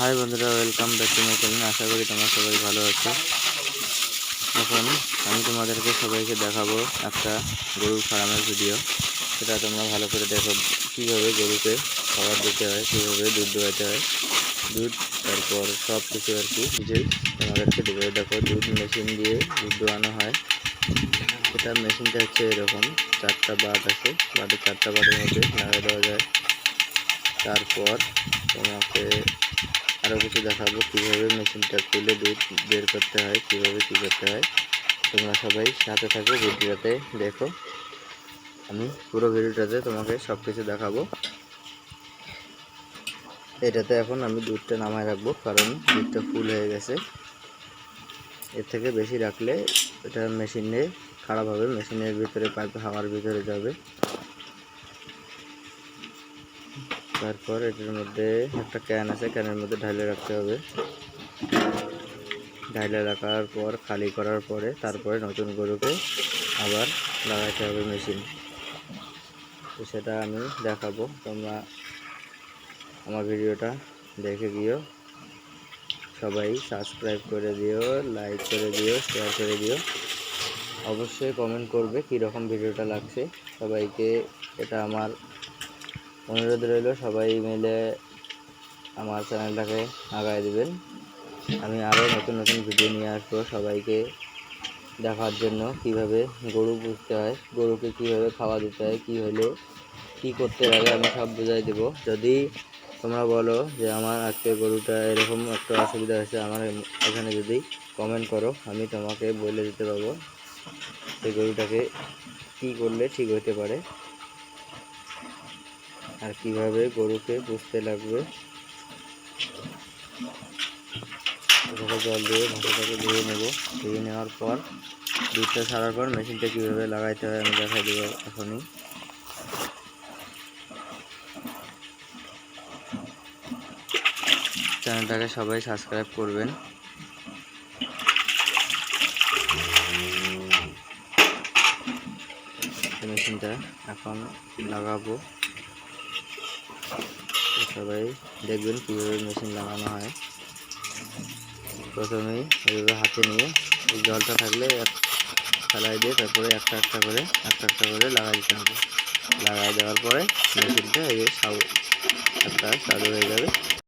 High বন্ধুরা welcome back to my channel আশা করি তোমরা সবাই ভালো আছো। এখন আমি তোমাদেরকে সবাইকে দেখাবো একটা গরুর ফার্মের ভিডিও সেটা তোমরা ভালো করে দেখো, কীভাবে গরুকে খাবার দিতে হয়, কীভাবে দুধ দোয়াতে হয়। দুধ, তারপর সব কিছু আর কি। ডিটেলস তোমাদেরকে দেবে দেখো, দুধ মেশিন দিয়ে দুধ দোয়ানো হয়। সেটা মেশিনটা হচ্ছে এরকম, চারটা বাট আছে। বাটের চারটা বাটের মধ্যে লাগাই দেওয়া যায়। তারপর তোমাকে আরও কিছু দেখাবো, কীভাবে মেশিনটা খুলে দুধ বের করতে হয়, কীভাবে কী করতে হয়। তোমরা সবাই সাথে থাকো ভিডিওটাতে দেখো। আমি পুরো ভিডিওটাতে তোমাকে সব কিছু দেখাবো। এটাতে এখন আমি দুধটা নামায় রাখব, কারণ দুধটা ফুল হয়ে গেছে। এর থেকে বেশি রাখলে এটা মেশিনে খারাপ হবে, মেশিনের ভিতরে পাইপ হাওয়ার ভিতরে যাবে। তারপর এটার মধ্যে একটা ক্যান আছে ক্যানের মধ্যে ঢালে রাখতে হবে। ঢালে রাখার পর, খালি করার পরে তারপরে নতুন গরুকে আবার লাগাইতে হবে মেশিন তো সেটা আমি দেখাবো। তোমরা আমার ভিডিওটা দেখে দিও সবাই সাবস্ক্রাইব করে দিও লাইক করে দিও শেয়ার করে দিও। অবশ্যই কমেন্ট করবে কীরকম ভিডিওটা লাগছে। সবাইকে এটা আমার অনুরোধ রইল, সবাই মিলে আমার চ্যানেলটাকে আগায় দিবেন। আমি আরও নতুন নতুন ভিডিও নিয়ে আসব সবাইকে দেখার জন্য, কীভাবে গরু পুষতে হয়, গরুকে কীভাবে খাওয়া দিতে হয়, কী হলে, কী করতে লাগে, আমি সব বুঝাই দেবো। যদি তোমরা বলো যে আমার আজকে গরুটা এরকম একটা অসুবিধা হয়েছে, আমার এখানে যদি কমেন্ট করো, আমি তোমাকে বলে দিতে পারব সেই গরুটাকে কী করলে ঠিক হতে পারে। আর কীভাবে গরুকে বুঝতে লাগবে? জল দিয়ে ভাষাটাকে ধুয়ে নেব। ধুয়ে নেওয়ার পর দুধটা ছাড়ার পর মেশিনটা কীভাবে লাগাইতে হয় আমি দেখাই দেবো এখনই। চ্যানেলটাকে সবাই সাবস্ক্রাইব করবেন। মেশিনটা এখন লাগাবো। সবাই দেখবেন কীভাবে মেশিন লাগানো হয়। প্রথমেই এইভাবে হাতে নিয়ে এই জলটা থাকলে এক ফেলাই দিয়ে তারপরে একটা একটা করে, একটা একটা করে লাগাই দিতে হবে। লাগাই দেওয়ার পরে মেশিনটা এই সাউ একটা চালু হয়ে যাবে।